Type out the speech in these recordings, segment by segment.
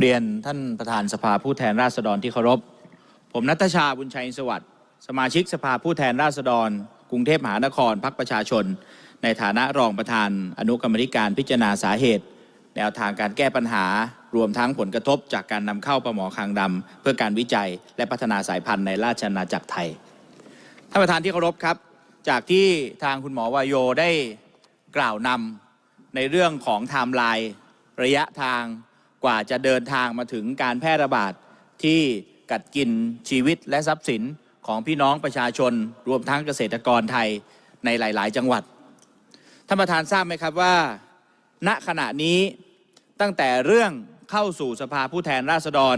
เรียนท่านประธานสภาผู้แทนราษฎรที่เคารพ ผมนัทชาบุญชัยสวัสดิ์สมาชิกสภาผู้แทนราษฎร กรุงเทพมหานครพรรคประชาชน ในฐานะรองประธานอนุกรรมธิการพิจารณาสาเหตุ แนวทางการแก้ปัญหารวมทั้งผลกระทบจากการนำเข้าปลาหมอคางดำเพื่อการวิจัยและพัฒนาสายพันธุ์ในราชอาณาจักรไทยท่านประธานที่เคารพครับ จากที่ทางคุณหมอวายโยได้กล่าวนำในเรื่องของไทม์ไลน์ระยะทาง กว่าจะเดินทางมาถึงการแพร่ระบาดที่กัดกินชีวิตและทรัพย์สินของพี่น้องประชาชน รวมทั้งเกษตรกรไทยในหลาย ๆ จังหวัดท่านประธานทราบไหมครับว่า ณขณะนี้ตั้งแต่เรื่องเข้าสู่สภาผู้แทนราษฎร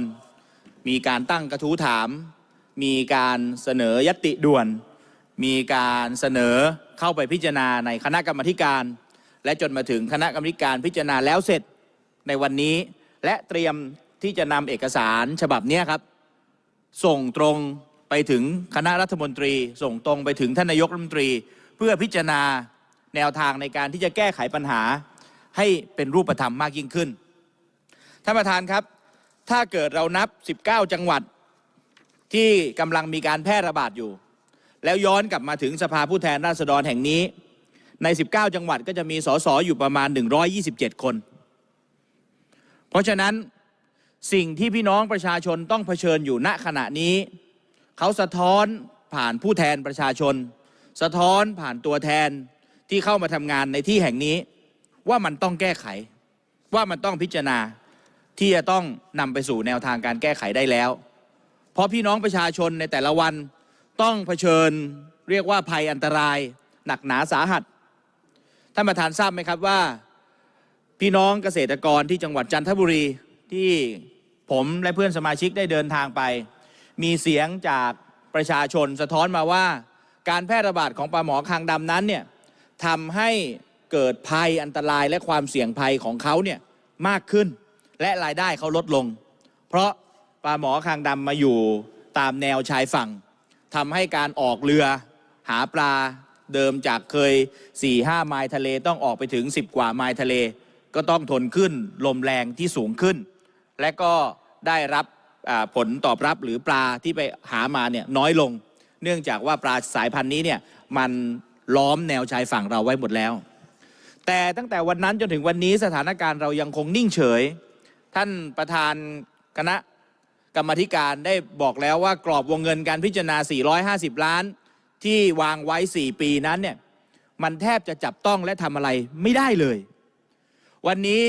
มีการตั้งกระทู้ถาม มีการเสนอยติด่วน มีการเสนอเข้าไปพิจารณาในคณะกรรมธิการ และจนมาถึงคณะกรรมธิการพิจารณาแล้วเสร็จในวันนี้ และเตรียมที่จะนำเอกสารฉบับนี้ครับ ส่งตรงไปถึงคณะรัฐมนตรี ส่งตรงไปถึงท่านนายกรัฐมนตรี เพื่อพิจารณาแนวทางในการที่จะแก้ไขปัญหาให้เป็นรูปธรรมมากยิ่งขึ้นท่านประธานครับ ถ้าเกิดเรานับ 19 จังหวัดที่กำลังมีการแพร่ระบาดอยู่ แล้วย้อนกลับมาถึงสภาผู้แทนราษฎรแห่งนี้ ใน 19 จังหวัดก็จะมีสสอยู่ประมาณ 127 คน ราะฉะนั้นสิ่งที่พี่น้องประชาชนต้องเผชิญอยู่ณขณะนี้ เขาสะท้อนผ่านผู้แทนประชาชน สะท้อนผ่านตัวแทนที่เข้ามาทำงานในที่แห่งนี้ ว่ามันต้องแก้ไข ว่ามันต้องพิจารณาที่จะต้องนำไปสู่แนวทางการแก้ไขได้แล้ว เพราะพี่น้องประชาชนในแต่ละวันต้องเผชิญเรียกว่าภัยอันตราย หนักหนาสาหัสท่านประธานทราบไหมครับว่า พี่น้องเกษตรกรที่จังหวัดจันทบุรีที่ผมและเพื่อนสมาชิกได้เดินทางไป มีเสียงจากประชาชนสะท้อนมาว่า การแพร่ระบาดของปลาหมอคางดำนั้นเนี่ยทำให้เกิดภัยอันตรายและความเสี่ยงภัยของเขาเนี่ยมากขึ้น และรายได้เขาลดลง เพราะปลาหมอคางดำมาอยู่ตามแนวชายฝั่งทำให้การออกเรือหาปลาเดิมจากเคย4-5ไมล์ทะเลต้องออกไปถึง 10 กว่าไมล์ทะเล ก็ต้องทนขึ้นลมแรงที่สูงขึ้น และก็ได้รับผลตอบรับหรือปลาที่ไปหามาเนี่ยน้อยลง เนื่องจากว่าปลาสายพันธุ์นี้เนี่ยมันล้อมแนวชายฝั่งเราไว้หมดแล้ว แต่ตั้งแต่วันนั้นจนถึงวันนี้สถานการณ์เรายังคงนิ่งเฉย ท่านประธานคณะกรรมธิการได้บอกแล้วว่ากรอบวงเงินการพิจารณา 450 ล้าน ที่วางไว้ 4 ปีนั้นเนี่ยมันแทบจะจับต้องและทำอะไรไม่ได้เลย วันนี้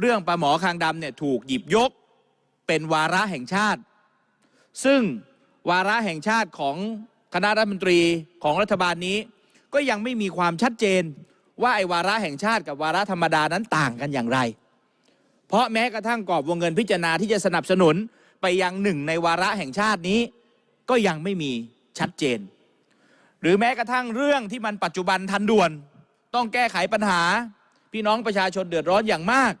เรื่องปลาหมอคางดำเนี่ยถูกหยิบยกเป็นวาระแห่งชาติ ซึ่งวาระแห่งชาติของคณะรัฐมนตรีของรัฐบาลนี้ ก็ยังไม่มีความชัดเจนว่าไอ้วาระแห่งชาติกับวาระธรรมดานั้นต่างกันอย่างไร เพราะแม้กระทั่งกรอบวงเงินพิจารณาที่จะสนับสนุนไปยังหนึ่งในวาระแห่งชาตินี้ ก็ยังไม่มีชัดเจน หรือแม้กระทั่งเรื่องที่มันปัจจุบันทันด่วน ต้องแก้ไขปัญหา พี่น้องประชาชนเดือดร้อนอย่างมาก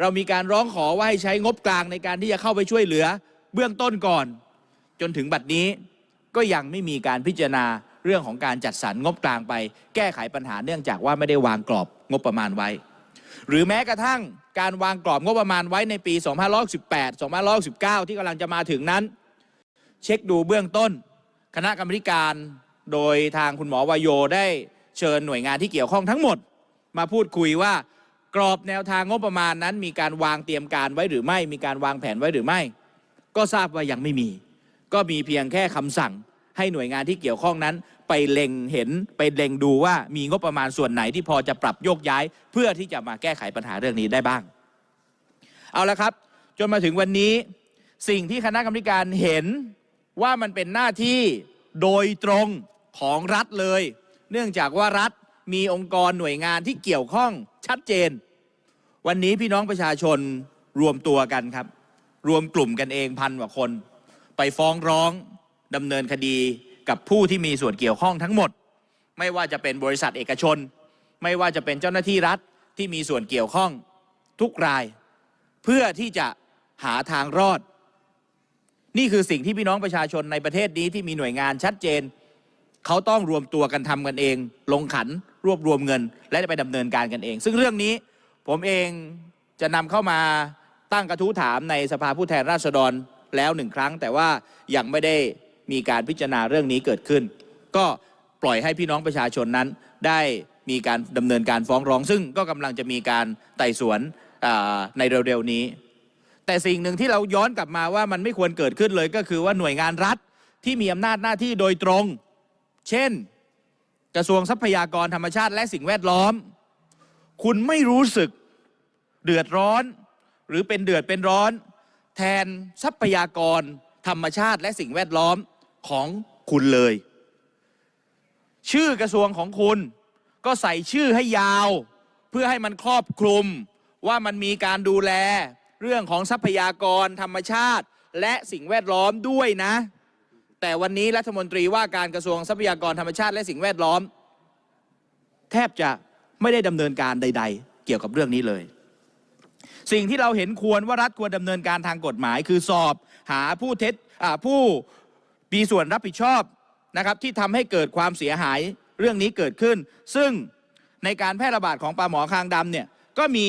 เรามีการร้องขอว่าให้ใช้งบกลางในการที่จะเข้าไปช่วยเหลือ เบื้องต้นก่อน จนถึงบัดนี้ก็ยังไม่มีการพิจารณาเรื่องของการจัดสรรงบกลางไป แก้ไขปัญหาเนื่องจากว่าไม่ได้วางกรอบงบประมาณไว้ หรือแม้กระทั่งการวางกรอบงบประมาณไว้ในปี2518 2519 ที่กำลังจะมาถึงนั้น เช็คดูเบื้องต้น คณะกรรมการโดยทางคุณหมอวายโยได้เชิญหน่วยงานที่เกี่ยวข้องทั้งหมด มาพูดคุยว่ากรอบแนวทางงบประมาณนั้น มีการวางเตรียมการไว้หรือไม่ มีการวางแผนไว้หรือไม่ ก็ทราบว่ายังไม่มี ก็มีเพียงแค่คำสั่ง ให้หน่วยงานที่เกี่ยวข้องนั้น ไปเล็งเห็นไปเล็งดูว่ามีงบประมาณส่วนไหนที่พอจะปรับโยกย้าย เพื่อที่จะมาแก้ไขปัญหาเรื่องนี้ได้บ้าง เอาละครับ จนมาถึงวันนี้ สิ่งที่คณะกรรมการเห็นว่ามันเป็นหน้าที่โดยตรงของรัฐเลย เนื่องจากว่ารัฐ มีองค์กรหน่วยงานที่เกี่ยวข้องชัดเจน วันนี้พี่น้องประชาชนรวมตัวกันครับ รวมกลุ่มกันเองพันกว่าคน ไปฟ้องร้องดำเนินคดีกับผู้ที่มีส่วนเกี่ยวข้องทั้งหมด ไม่ว่าจะเป็นบริษัทเอกชน ไม่ว่าจะเป็นเจ้าหน้าที่รัฐที่มีส่วนเกี่ยวข้องทุกราย เพื่อที่จะหาทางรอด นี่คือสิ่งที่พี่น้องประชาชนในประเทศนี้ที่มีหน่วยงานชัดเจน เขาต้องรวมตัวกันทำกันเอง ลงขัน รวบรวมเงิน และไปดำเนินการกันเอง ซึ่งเรื่องนี้ผมเองจะนำเข้ามาตั้งกระทู้ถามในสภาผู้แทนราษฎรแล้วหนึ่งครั้ง แต่ว่ายังไม่ได้มีการพิจารณาเรื่องนี้เกิดขึ้น ก็ปล่อยให้พี่น้องประชาชนนั้น ได้มีการดำเนินการฟ้องร้อง ซึ่งก็กำลังจะมีการไต่สวนในเร็วๆนี้ แต่สิ่งหนึ่งที่เราย้อนกลับมาว่ามันไม่ควรเกิดขึ้นเลยก็คือว่าหน่วยงานรัฐที่มีอำนาจหน้าที่โดยตรง เช่น กระทรวงทรัพยากรธรรมชาติและสิ่งแวดล้อม คุณไม่รู้สึกเดือดร้อน หรือเป็นเดือดเป็นร้อน แทนทรัพยากรธรรมชาติและสิ่งแวดล้อมของคุณเลย ชื่อกระทรวงของคุณก็ใส่ชื่อให้ยาว เพื่อให้มันครอบคลุมว่ามันมีการดูแล เรื่องของทรัพยากรธรรมชาติ และสิ่งแวดล้อมด้วยนะ แต่วันนี้รัฐมนตรีว่าการกระทรวงทรัพยากรธรรมชาติและสิ่งแวดล้อม แทบจะไม่ได้ดำเนินการใด ๆ เกี่ยวกับเรื่องนี้เลย สิ่งที่เราเห็นควรว่ารัฐควรดำเนินการทางกฎหมาย คือสอบหาผู้เท็จผู้มีส่วนรับผิดชอบนะครับที่ทำให้เกิดความเสียหายเรื่องนี้เกิดขึ้น ซึ่งในการแพร่ระบาดของปลาหมอคางดำเนี่ยก็มี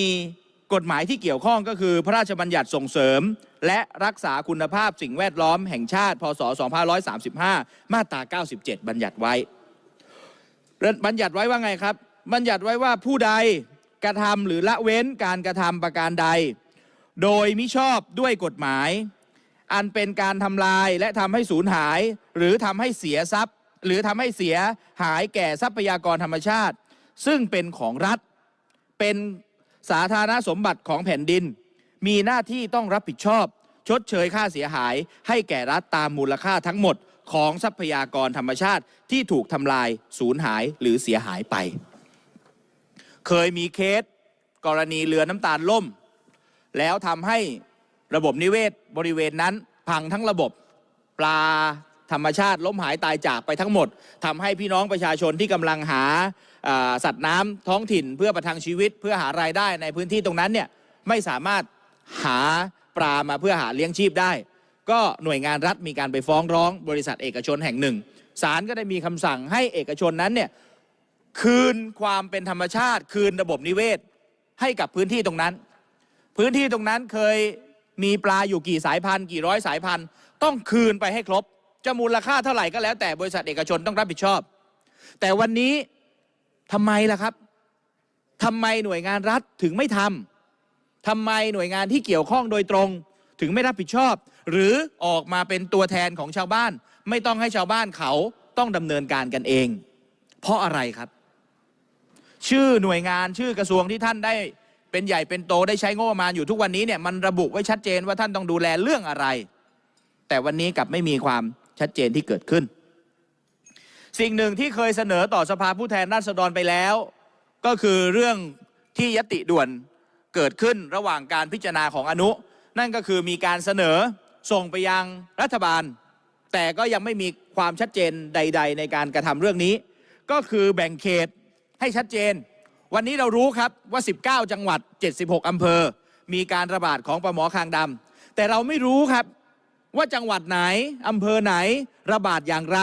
กฎหมายที่เกี่ยวข้องก็คือพระราชบัญญัติส่งเสริม และรักษาคุณภาพสิ่งแวดล้อมแห่งชาติ พศ 2535 มาตรา 97 บัญญัติไว้ บัญญัติไว้ว่าไงครับ บัญญัติไว้ว่าผู้ใดกระทำหรือละเว้นการกระทำประการใด โดยมิชอบด้วยกฎหมาย อันเป็นการทำลายและทำให้สูญหาย หรือทำให้เสียทรัพย์ หรือทำให้เสียหายแก่ทรัพยากรธรรมชาติ ซึ่งเป็นของรัฐ เป็นสาธารณสมบัติของแผ่นดิน มีหน้าที่ต้องรับผิดชอบ ชดเชยค่าเสียหาย ให้แก่รัฐตามมูลค่าทั้งหมดของทรัพยากรธรรมชาติที่ถูกทำลายสูญหายหรือเสียหายไป เคยมีเคส กรณีเรือน้ำตาลล่ม แล้วทำให้ระบบนิเวศบริเวณนั้น พังทั้งระบบปลาธรรมชาติล้มหายตายจากไปทั้งหมดทำให้พี่น้องประชาชนที่กำลังหาาสัตว์น้ำท้องถิ่นเพื่อประทังชีวิตเพื่อหารายได้ในพื้นที่ตรงนั้นเนี่ยไม่สามารถหา ปลามาเพื่อหาเลี้ยงชีพได้ ก็หน่วยงานรัฐมีการไปฟ้องร้องบริษัทเอกชนแห่งหนึ่งศาลก็ได้มีคำสั่งให้เอกชนนั้นเนี่ยคืนความเป็นธรรมชาติ คืนระบบนิเวศ ให้กับพื้นที่ตรงนั้น พื้นที่ตรงนั้นเคยมีปลาอยู่กี่สายพันธุ์กี่ร้อยสายพันธุ์ ต้องคืนไปให้ครบจะมูลค่าเท่าไหร่ก็แล้วแต่บริษัทเอกชนต้องรับผิดชอบ แต่วันนี้ทำไมล่ะครับทำไมหน่วยงานรัฐถึงไม่ทำ ทำไมหน่วยงานที่เกี่ยวข้องโดยตรง ถึงไม่รับผิดชอบ หรือออกมาเป็นตัวแทนของชาวบ้าน ไม่ต้องให้ชาวบ้านเขาต้องดำเนินการกันเอง เพราะอะไรครับ ชื่อหน่วยงานชื่อกระทรวงที่ท่านได้เป็นใหญ่เป็นโตได้ใช้งบประมาณอยู่ทุกวันนี้เนี่ยมันระบุไว้ชัดเจนว่าท่านต้องดูแลเรื่องอะไร แต่วันนี้กลับไม่มีความชัดเจนที่เกิดขึ้น สิ่งหนึ่งที่เคยเสนอต่อสภาผู้แทนราษฎรไปแล้ว ก็คือเรื่องที่ยติด่วน เกิดขึ้นระหว่างการพิจารณาของอนุ นั่นก็คือมีการเสนอส่งไปยังรัฐบาล แต่ก็ยังไม่มีความชัดเจนใด ๆ ในการกระทำเรื่องนี้ ก็คือแบ่งเขตให้ชัดเจน วันนี้เรารู้ครับว่า 19 จังหวัด 76อำเภอ มีการระบาดของปลาหมอคางดำแต่เราไม่รู้ครับว่าจังหวัดไหนอำเภอไหนระบาดอย่างไร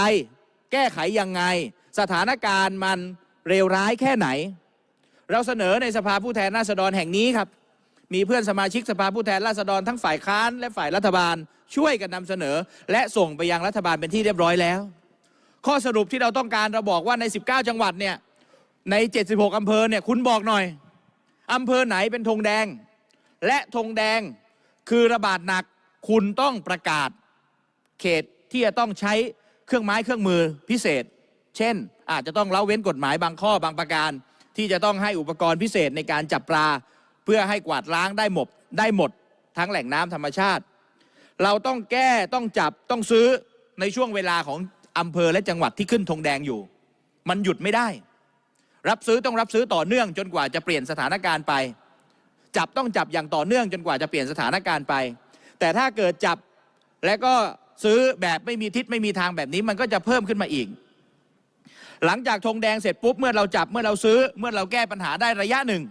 แก้ไขยังไง สถานการณ์มันเลวร้ายแค่ไหน เราเสนอในสภาผู้แทนราษฎรแห่งนี้ครับ มีเพื่อนสมาชิกสภาผู้แทนราษฎรทั้งฝ่ายค้านและฝ่ายรัฐบาลช่วยกันนำเสนอ และส่งไปยังรัฐบาลเป็นที่เรียบร้อยแล้ว ข้อสรุปที่เราต้องการเราบอกว่าใน 19 จังหวัดเนี่ยใน 76 อำเภอเนี่ยคุณบอกหน่อย อำเภอไหนเป็นธงแดง และธงแดงคือระบาดหนักคุณต้องประกาศ เขตที่จะต้องใช้เครื่องไม้เครื่องมือพิเศษ เช่น อาจจะต้องเล้าเว้นกฎหมายบางข้อบางประการ ที่จะต้องให้อุปกรณ์พิเศษในการจับปลา เพื่อให้กวาดล้างได้หมดได้หมด ทั้งแหล่งน้ำธรรมชาติ เราต้องแก้ต้องจับต้องซื้อในช่วงเวลาของอำเภอและจังหวัดที่ขึ้นธงแดงอยู่ มันหยุดไม่ได้ รับซื้อต้องรับซื้อต่อเนื่องจนกว่าจะเปลี่ยนสถานการณ์ไป จับต้องจับอย่างต่อเนื่องจนกว่าจะเปลี่ยนสถานการณ์ไป แต่ถ้าเกิดจับและก็ซื้อแบบไม่มีทิศไม่มีทางแบบนี้มันก็จะเพิ่มขึ้นมาอีก หลังจากธงแดงเสร็จปุ๊บเมื่อเราจับเมื่อเราซื้อ เมื่อเราแก้ปัญหาได้ระยะหนึ่ง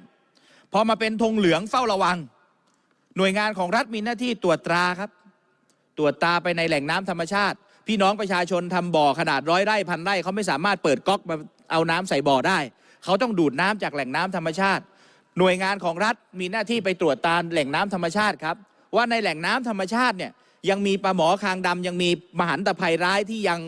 พอมาเป็นธงเหลืองเฝ้าระวัง หน่วยงานของรัฐมีหน้าที่ตรวจตราครับ ตรวจตาไปในแหล่งน้ำธรรมชาติ พี่น้องประชาชนทำบ่อขนาดร้อยไร่พันไร่เขาไม่สามารถเปิดก๊อกมาเอาน้ำใส่บ่อได้ เขาต้องดูดน้ำจากแหล่งน้ำธรรมชาติ หน่วยงานของรัฐมีหน้าที่ไปตรวจตาแหล่งน้ำธรรมชาติครับ ว่าในแหล่งน้ำธรรมชาติเนี่ยยังมีปลาหมอคางดำยังมีมหันตภัยร้ายที่ยัง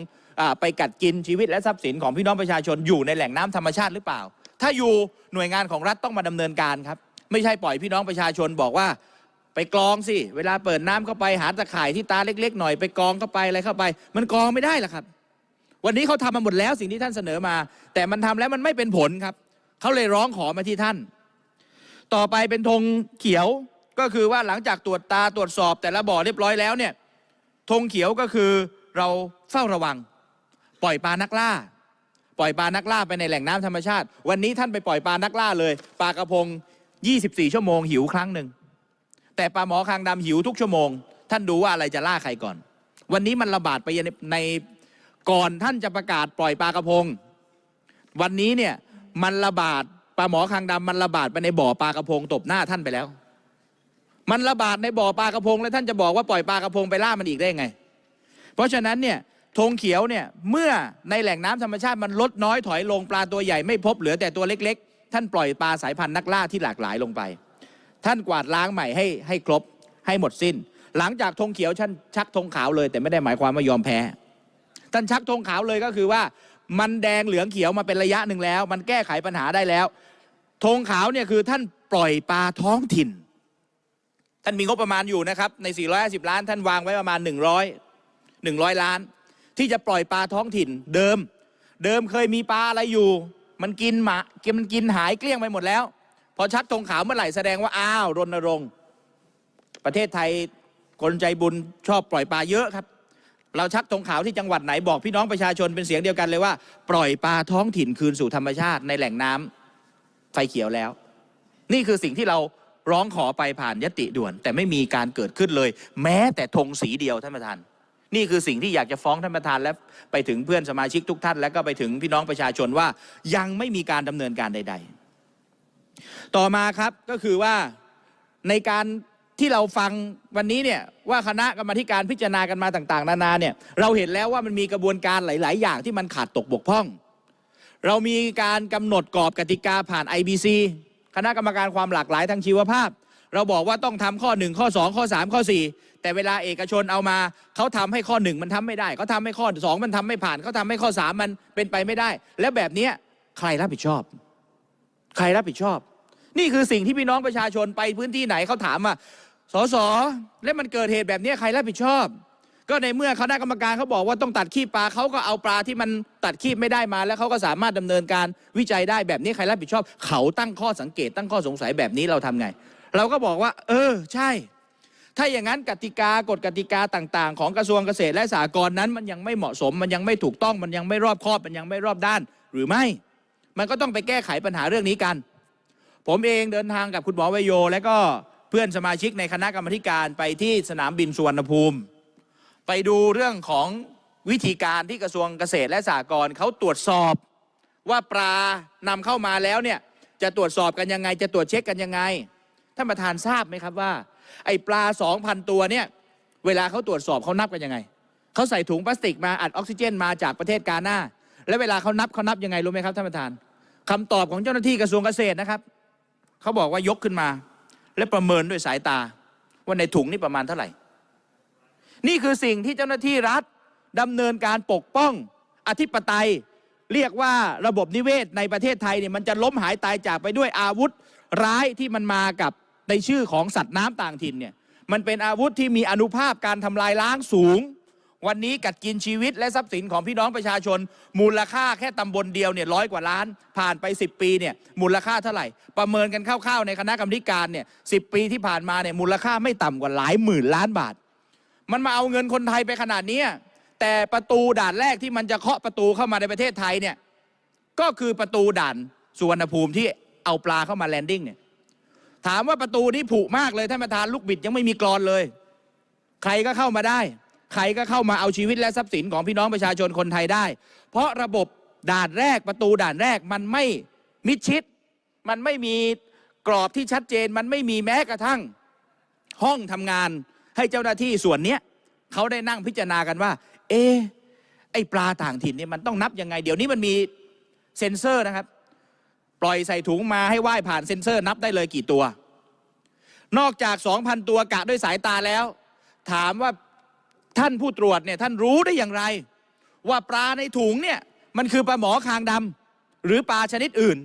ไปกัดกินชีวิตและทรัพย์สินของพี่น้องประชาชนอยู่ในแหล่งน้ำธรรมชาติหรือเปล่า ถ้าอยู่หน่วยงานของรัฐต้องมาดำเนินการครับ ไม่ใช่ปล่อยพี่น้องประชาชนบอกว่า ไปกรองสิ เวลาเปิดน้ำเข้าไปหาตะข่ายที่ตาเล็ก ๆ หน่อยไปกรองเข้าไปอะไรเข้าไป มันกรองไม่ได้หรอครับ วันนี้เขาทำมาหมดแล้วสิ่งที่ท่านเสนอมา แต่มันทำแล้วมันไม่เป็นผลครับเขาเลยร้องขอมาที่ท่าน ต่อไปเป็นธงเขียวก็คือว่าหลังจากตรวจตาตรวจสอบแต่ละบ่อเรียบร้อยแล้วเนี่ยธงเขียวก็คือเราเฝ้าระวัง ปล่อยปลานักล่า ปล่อยปลานักล่าไปในแหล่งน้ำธรรมชาติ วันนี้ท่านไปปล่อยปลานักล่าเลยปลากระพง 24 ชั่วโมงหิวครั้งหนึ่งแต่ปลาหมอคางดำหิวทุกชั่วโมง ท่านดูว่าอะไรจะล่าใครก่อน วันนี้มันระบาดไปในในก่อนท่านจะประกาศปล่อยปลากระพง วันนี้เนี่ยมันระบาดปลาหมอคางดำมันระบาดไปในบ่อปลากระพงตบหน้าท่านไปแล้ว มันระบาดในบ่อปลากระพงแล้วท่านจะบอกว่าปล่อยปลากระพงไปล่ามันอีกได้ไง เพราะฉะนั้นเนี่ย ธงเขียวเนี่ยเมื่อในแหล่งน้ำธรรมชาติมันลดน้อยถอยลงปลาตัวใหญ่ไม่พบเหลือแต่ตัวเล็กๆ ท่านปล่อยปลาสายพันธุ์นักล่าที่หลากหลายลงไป ท่านกวาดล้างใหม่ให้ให้ครบให้หมดสิ้น หลังจากธงเขียวท่านชักธงขาวเลย แต่ไม่ได้หมายความว่ายอมแพ้ ท่านชักธงขาวเลยก็คือว่า มันแดงเหลืองเขียวมาเป็นระยะหนึ่งแล้ว มันแก้ไขปัญหาได้แล้วธงขาวเนี่ยคือท่านปล่อยปลาท้องถิ่น ท่านมีงบประมาณอยู่นะครับใน 450 ล้าน ท่านวางไว้ประมาณ 100 100 ล้าน ที่จะปล่อยปลาท้องถิ่นเดิม เดิมเคยมีปลาอะไรอยู่ มันกินหมามันกินหายเกลี้ยงไปหมดแล้ว พอชักธงขาวเมื่อไหร่แสดงว่าอ้าวรณรงค์ประเทศไทยคนใจบุญชอบปล่อยปลาเยอะครับ เราชักธงขาวที่จังหวัดไหนบอกพี่น้องประชาชนเป็นเสียงเดียวกันเลยว่า ปล่อยปลาท้องถิ่นคืนสู่ธรรมชาติในแหล่งน้ำไฟเขียวแล้ว นี่คือสิ่งที่เราร้องขอไปผ่านยติด่วน แต่ไม่มีการเกิดขึ้นเลย แม้แต่ธงสีเดียวท่านประธาน นี่คือสิ่งที่อยากจะฟ้องท่านประธานและไปถึงเพื่อนสมาชิกทุกท่าน และก็ไปถึงพี่น้องประชาชนว่ายังไม่มีการดำเนินการใด ๆ ต่อมาครับก็คือว่าในการที่เราฟังวันนี้เนี่ยว่าคณะกรรมาธิการพิจารณากันมาต่าง ๆ นานาเนี่ยเราเห็นแล้วว่ามันมีกระบวนการหลาย ๆ อย่างที่มันขาดตกบกพร่อง เรามีการกำหนดกรอบกติกาผ่าน IBC คณะกรรมการความหลากหลายทางชีวภาพ เราบอกว่าต้องทำข้อ 1 ข้อ 2 ข้อ 3 ข้อ 4 แต่เวลาเอกชนเอามาเขาทำให้ข้อ1มันทำไม่ได้เขาทำให้ข้อ2มันทำไม่ผ่านเขาทำให้ข้อ3มันเป็นไปไม่ได้ แล้วแบบเนี้ยใครรับผิดชอบ ใครรับผิดชอบ นี่คือสิ่งที่พี่น้องประชาชนไปพื้นที่ไหนเขาถามว่าสสแล้วมันเกิดเหตุแบบนี้ใครรับผิดชอบ ก็ในเมื่อคณะกรรมการเขาบอกว่าต้องตัดขี้ปลาเขาก็เอาปลาที่มันตัดขี้ไม่ได้มา แล้วเขาก็สามารถดำเนินการวิจัยได้แบบนี้ใครรับผิดชอบ เขาตั้งข้อสังเกตตั้งข้อสงสัยแบบนี้เราทำไง เราก็บอกว่า เออ ใช่ ถ้าอย่างนั้นกติกากฎกติกาต่าง ๆ ของกระทรวงเกษตรและสหกรณ์นั้น มันยังไม่เหมาะสมมันยังไม่ถูกต้องมันยังไม่รอบคอบมันยังไม่รอบด้าน หรือไม่ มันก็ต้องไปแก้ไขปัญหาเรื่องนี้กัน ผมเองเดินทางกับคุณหมอวโย และก็เพื่อนสมาชิกในคณะกรรมการไปที่สนามบินสุวรรณภูมิ ไปดูเรื่องของวิธีการที่กระทรวงเกษตรและสหกรณ์เขาตรวจสอบ ว่าปลานำเข้ามาแล้วเนี่ยจะตรวจสอบกันยังไง จะตรวจเช็คกันยังไงท่านประธานทราบไหมครับว่า ไอ้ปลา 2,000 ตัวเนี่ย เวลาเขาตรวจสอบเขานับกันยังไง เขาใส่ถุงพลาสติกมาอัดออกซิเจนมาจากประเทศกาหน้า แล้วเวลาเขานับเขานับยังไงรู้ไหมครับท่านประธานคำตอบของเจ้าหน้าที่กระทรวงเกษตรนะครับ เขาบอกว่ายกขึ้นมา และประเมินด้วยสายตา ว่าในถุงนี่ประมาณเท่าไหร่ นี่คือสิ่งที่เจ้าหน้าที่รัฐดำเนินการปกป้องอธิปไตยเรียกว่าระบบนิเวศในประเทศไทยเนี่ยมันจะล้มหายตายจากไปด้วยอาวุธร้ายที่มันมากับ ในชื่อของสัตว์น้ำต่างถิ่นเนี่ยมันเป็นอาวุธที่มีอนุภาพการทำลายล้างสูง วันนี้กัดกินชีวิตและทรัพย์สินของพี่น้องประชาชน มูลค่าแค่ตำบลเดียวเนี่ยร้อยกว่าล้าน ผ่านไป 10 ปีเนี่ยมูลค่าเท่าไหร่ ประเมินกันคร่าวๆในคณะกรรมการเนี่ยสิปีที่ผ่านมาเนี่ยมูลค่าไม่ต่ำกว่าหลายหมื่นล้านบาท มันมาเอาเงินคนไทยไปขนาดนี้แต่ประตูด่านแรกที่มันจะเคาะประตูเข้ามาในประเทศไทยเนี่ยก็คือประตูด่านสุวรรณภูมิที่เอาปลาเข้ามาแลนดิ้งเนี่ย ถามว่าประตูนี้ผุมากเลยท่านประธานลูกบิดยังไม่มีกรอนเลย ใครก็เข้ามาได้ ใครก็เข้ามาเอาชีวิตและทรัพย์สินของพี่น้องประชาชนคนไทยได้ เพราะระบบด่านแรกประตูด่านแรกมันไม่มิดชิด มันไม่มีกรอบที่ชัดเจน มันไม่มีแม้กระทั่งห้องทำงานให้เจ้าหน้าที่ส่วนเนี้ยเขาได้นั่งพิจารณากันว่าเออไอปลาต่างถิ่นเนี่ยมันต้องนับยังไง เดี๋ยวนี้มันมีเซ็นเซอร์นะครับ ล่อยใส่ถุงมาให้ว่ายผ่านเซ็นเซอร์นับได้เลยกี่ตัว นอกจาก 2,000 ตัวกะด้วยสายตาแล้ว ถามว่าท่านผู้ตรวจเนี่ยท่านรู้ได้อย่างไร ว่าปลาในถุงเนี่ยมันคือปลาหมอคางดำหรือปลาชนิดอื่น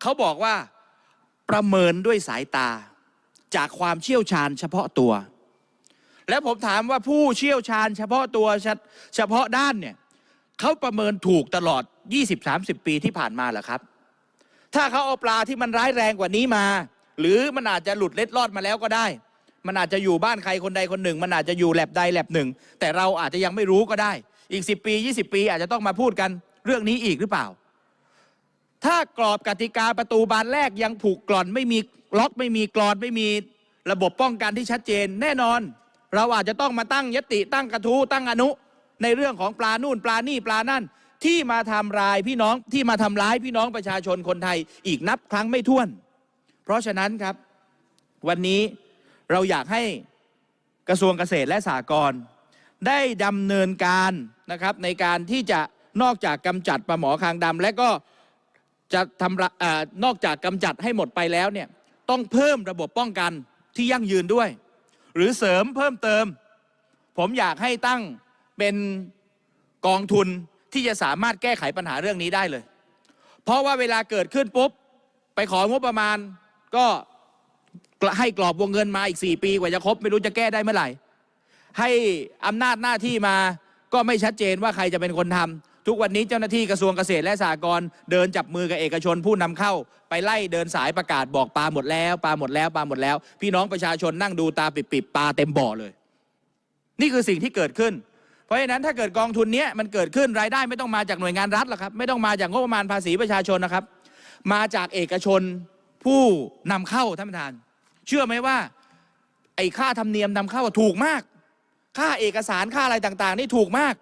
เขาบอกว่าประเมินด้วยสายตา จากความเชี่ยวชาญเฉพาะตัว แล้วผมถามว่าผู้เชี่ยวชาญเฉพาะตัวเฉเฉพาะด้านเนี่ยเขาประเมินถูกตลอด 20-30 ปีที่ผ่านมาเหรอครับ ถ้าเขาเอาปลาที่มันร้ายแรงกว่านี้มา หรือมันอาจจะหลุดเล็ดลอดมาแล้วก็ได้ มันอาจจะอยู่บ้านใครคนใดคนหนึ่ง มันอาจจะอยู่แลบใดแลบหนึ่ง แต่เราอาจจะยังไม่รู้ก็ได้ อีก 10 ปี 20 ปี อาจจะต้องมาพูดกันเรื่องนี้อีกหรือเปล่า ถ้ากรอบกติกาประตูบานแรกยังผูกกร่อนไม่มีล็อกไม่มีกรอนไม่มีระบบป้องกันที่ชัดเจน แน่นอน เราอาจจะต้องมาตั้งยติตั้งกระทู้ตั้งอนุ ในเรื่องของปลานู่นปลานี่ปลานั่น ที่มาทำลายพี่น้องที่มาทำร้ายพี่น้องประชาชนคนไทยอีกนับครั้งไม่ถ้วน เพราะฉะนั้นครับ วันนี้เราอยากให้กระทรวงเกษตรและสหกรณ์ได้ดำเนินการนะครับในการที่จะนอกจากกำจัดปลาหมอคางดำและก็จะทำออนอกจากกำจัดให้หมดไปแล้วเนี่ยต้องเพิ่มระบบป้องกันที่ยั่งยืนด้วย หรือเสริมเพิ่มเติม ผมอยากให้ตั้งเป็นกองทุน ที่จะสามารถแก้ไขปัญหาเรื่องนี้ได้เลย เพราะว่าเวลาเกิดขึ้นปุ๊บ ไปของบประมาณก็ให้กรอบวงเงินมาอีก 4 ปีกว่าจะครบ ไม่รู้จะแก้ได้เมื่อไหร่ ให้อำนาจหน้าที่มาก็ไม่ชัดเจนว่าใครจะเป็นคนทำทุกวันนี้เจ้าหน้าที่กระทรวงเกษตรและสหกรณ์เดินจับมือกับเอกชนผู้นำเข้า ไปไล่เดินสายประกาศบอกปลาหมดแล้วปลาหมดแล้วปลาหมดแล้ว พี่น้องประชาชนนั่งดูตาปิบๆปลาเต็มบ่อเลย นี่คือสิ่งที่เกิดขึ้น เพราะฉะนั้นถ้าเกิดกองทุนนี้มันเกิดขึ้นรายได้ไม่ต้องมาจากหน่วยงานรัฐหรอกครับไม่ต้องมาจากงบประมาณภาษีประชาชนนะครับ มาจากเอกชนผู้นำเข้าท่านประธาน เชื่อไหมว่าไอ้ค่าธรรมเนียมนำเข้าถูกมาก ค่าเอกสารค่าอะไรต่างๆ นี่ถูกมาก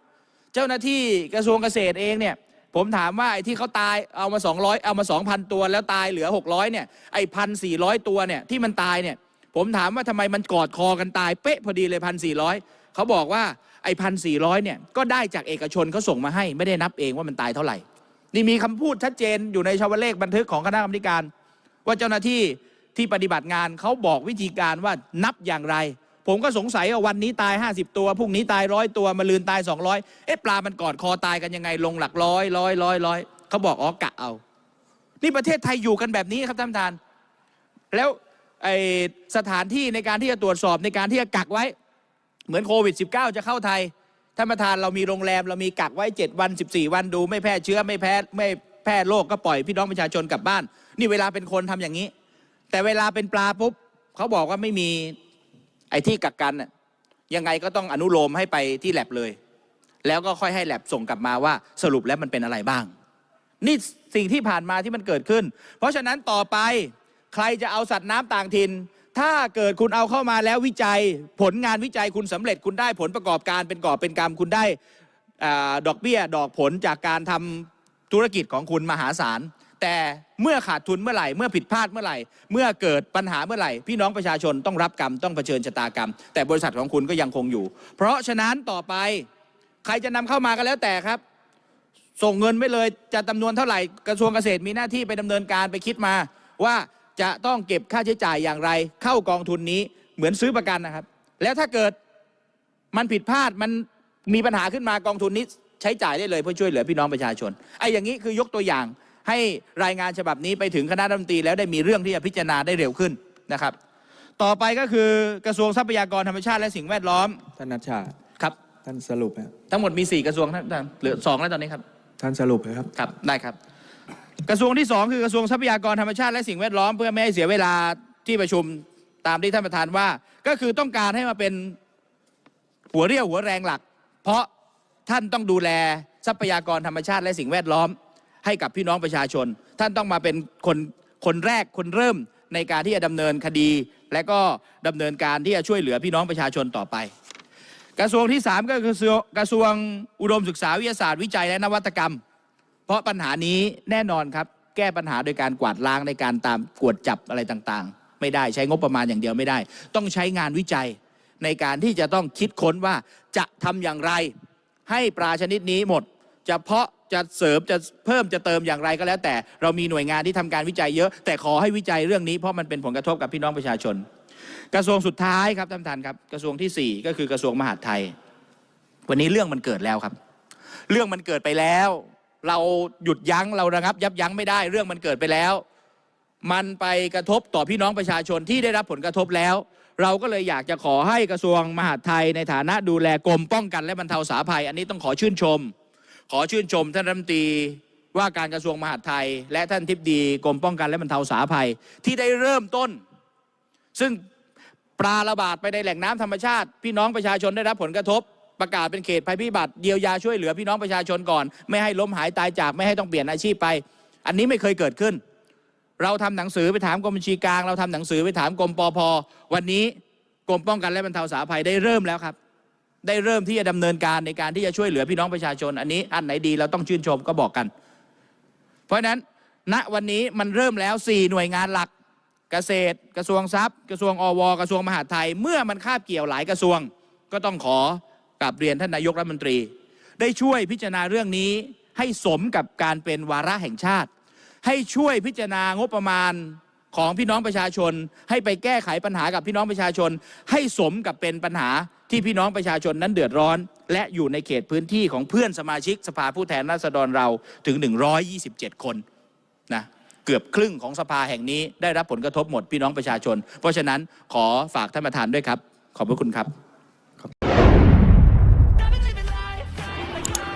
เจ้าหน้าที่กระทรวงเกษตรเองเนี่ยผมถามว่าไอ้ที่เขาตายเอามา 200 เอามา 2,000 ตัวแล้วตายเหลือ 600เนี่ยไอ้พันสี่ตัวเนี่ยที่มันตายเนี่ยผมถามว่าทำไมมันกอดคอกันตายเป๊ะพอดีเลยพันสี่เขาบอกว่า ไอ้พันสี่ร้อยเนี่ยก็ได้จากเอกชนเขาส่งมาให้ ไม่ได้นับเองว่ามันตายเท่าไหร่ นี่มีคำพูดชัดเจนอยู่ในชาวเลขบันทึกของคณะกรรมการ ว่าเจ้าหน้าที่ที่ปฏิบัติงานเขาบอกวิธีการว่านับอย่างไร ผมก็สงสัยว่าวันนี้ตาย 50 ตัวพรุ่งนี้ตายร้อยตัวมาลืนตาย 200 เอ๊ะปลามันกอดคอตายกันยังไงลงหลักร้อยร้อยร้อยร้อยเขาบอกอ๋อกะเอา นี่ประเทศไทยอยู่กันแบบนี้ครับท่านประธาน แล้วไอสถานที่ในการที่จะตรวจสอบในการที่จะกักไว้ เหมือนโควิด -19 จะเข้าไทยท่านประธานเรามีโรงแรมเรามีกักไว้ 7 วัน 14 วันดู ไม่แพร่เชื้อไม่แพร่ไม่แพร่โรคก็ปล่อยพี่น้องประชาชนกลับบ้าน นี่เวลาเป็นคนทำอย่างนี้ แต่เวลาเป็นปลาปุ๊บเขาบอกว่าไม่มีไอ้ที่กักกันน่ะยังไงก็ต้องอนุโลมให้ไปที่แลบเลย แล้วก็ค่อยให้แลบส่งกลับมาว่าสรุปแล้วมันเป็นอะไรบ้าง นี่สิ่งที่ผ่านมาที่มันเกิดขึ้น เพราะฉะนั้นต่อไปใครจะเอาสัตว์น้ำต่างถิ่น ถ้าเกิดคุณเอาเข้ามาแล้ววิจัยผลงานวิจัยคุณสำเร็จคุณได้ผลประกอบการเป็นกอบเป็นกรรมคุณได้อดอกเบี้ยดอกผลจากการทำธุรกิจของคุณมหาศาล แต่เมื่อขาดทุนเมื่อไหร่ เมื่อผิดพลาดเมื่อไหร่ เมื่อเกิดปัญหาเมื่อไหร่ พี่น้องประชาชนต้องรับกรรมต้องเผชิญชะตากรรม แต่บริษัทของคุณก็ยังคงอยู่ เพราะฉะนั้นต่อไปใครจะนำเข้ามาก็แล้วแต่ครับ ส่งเงินไว้เลยจะจำนวนเท่าไหร่กระทรวงเกษตรมีหน้าที่ไปดำเนินการไปคิดมาว่า จะต้องเก็บค่าใช้จ่ายอย่างไร เข้ากองทุนนี้เหมือนซื้อประกันนะครับ แล้วถ้าเกิดมันผิดพลาดมันมีปัญหาขึ้นมากองทุนนี้ใช้จ่ายได้เลยเพื่อช่วยเหลือพี่น้องประชาชนไอ้อย่างนี้คือยกตัวอย่างให้รายงานฉบับนี้ไปถึงคณะรัฐมนตรีแล้วได้มีเรื่องที่จะพิจารณาได้เร็วขึ้นนะครับ ต่อไปก็คือกระทรวงทรัพยากรธรรมชาติและสิ่งแวดล้อมท่านนัชชาครับ ท่านสรุปครับทั้งหมดมี 4 กระทรวงท่านท่านเหลือสองแล้วตอนนี้ครับ ท่านสรุปนะครับครับได้ครับ กระทรวงที่ 2 คือกระทรวงทรัพยากรธรรมชาติและสิ่งแวดล้อมเพื่อไม่ให้เสียเวลาที่ประชุมตามที่ท่านประธานว่า ก็คือต้องการให้มาเป็นหัวเรี่ยวหัวแรงหลัก เพราะท่านต้องดูแลทรัพยากรธรรมชาติและสิ่งแวดล้อม ให้กับพี่น้องประชาชน ท่านต้องมาเป็นคนคนแรกคนเริ่มในการที่จะดำเนินคดี และก็ดำเนินการที่จะช่วยเหลือพี่น้องประชาชนต่อไป กระทรวงที่ 3 ก็คือกระทรวงอุดมศึกษาวิทยาศาสตร์วิจัยและนวัตกรรม เพราะปัญหานี้แน่นอนครับ แก้ปัญหาโดยการกวาดล้างในการตามกวดจับอะไรต่างๆ ไม่ได้ใช้งบประมาณอย่างเดียวไม่ได้ ต้องใช้งานวิจัยในการที่จะต้องคิดค้นว่าจะทำอย่างไร ให้ปลาชนิดนี้หมดจะเพาะจะเสริมจะเพิ่มจะเติมอย่างไรก็แล้ว แต่เรามีหน่วยงานที่ทำการวิจัยเยอะ แต่ขอให้วิจัยเรื่องนี้เพราะมันเป็นผลกระทบกับพี่น้องประชาชน กระทรวงสุดท้ายครับท่านประธานครับ กระทรวงที่สี่ก็คือกระทรวงมหาดไทย วันนี้เรื่องมันเกิดแล้วครับ เรื่องมันเกิดไปแล้ว เราหยุดยั้งเราระงับ ยับยั้งไม่ได้เรื่องมันเกิดไปแล้ว มันไปกระทบต่อพี่น้องประชาชนที่ได้รับผลกระทบแล้ว เราก็เลยอยากจะขอให้กระทรวงมหาดไทยในฐานะดูแลกรมป้องกันและบรรเทาสาภัย อันนี้ต้องขอชื่นชม ขอชื่นชมท่านรัฐมนตรีว่าการกระทรวงมหาดไทย และท่านทิบดีกรมป้องกันและบรรเทาสาภัยที่ได้เริ่มต้น ซึ่งปลาระบาดไปในแหล่งน้ำธรรมชาติ พี่น้องประชาชนได้รับผลกระทบ ประกาศเป็นเขตภัยพิบัติเยียวยาช่วยเหลือพี่น้องประชาชนก่อน ไม่ให้ล้มหายตายจากไม่ให้ต้องเปลี่ยนอาชีพไป อันนี้ไม่เคยเกิดขึ้น เราทำหนังสือไปถามกรมบัญชีกลาง เราทำหนังสือไปถามกรมปพวันนี้กรมป้องกันและบรรเทาสาภัยได้เริ่มแล้วครับ ได้เริ่มที่จะดำเนินการในการที่จะช่วยเหลือพี่น้องประชาชน อันนี้อันไหนดีเราต้องชื่นชมก็บอกกัน เพราะฉะนั้นณวันนี้มันเริ่มแล้ว 4 หน่วยงานหลักเกษตร กระทรวงทรัพย์ กระทรวงอวกระทรวงมหาดไทย เมื่อมันคาบเกี่ยวหลายกระทรวง ก็ต้องขอ กราบเรียนท่านนายกรัฐมนตรี ได้ช่วยพิจารณาเรื่องนี้ให้สมกับการเป็นวาระแห่งชาติ ให้ช่วยพิจารณางบประมาณของพี่น้องประชาชน ให้ไปแก้ไขปัญหากับพี่น้องประชาชน ให้สมกับเป็นปัญหาที่พี่น้องประชาชนนั้นเดือดร้อน และอยู่ในเขตพื้นที่ของเพื่อนสมาชิกสภาผู้แทนราษฎรเราถึง 127 คนนะเกือบครึ่งของสภาแห่งนี้ได้รับผลกระทบหมดพี่น้องประชาชน เพราะฉะนั้นขอฝากท่านประธานด้วยครับ ขอบพระคุณครับ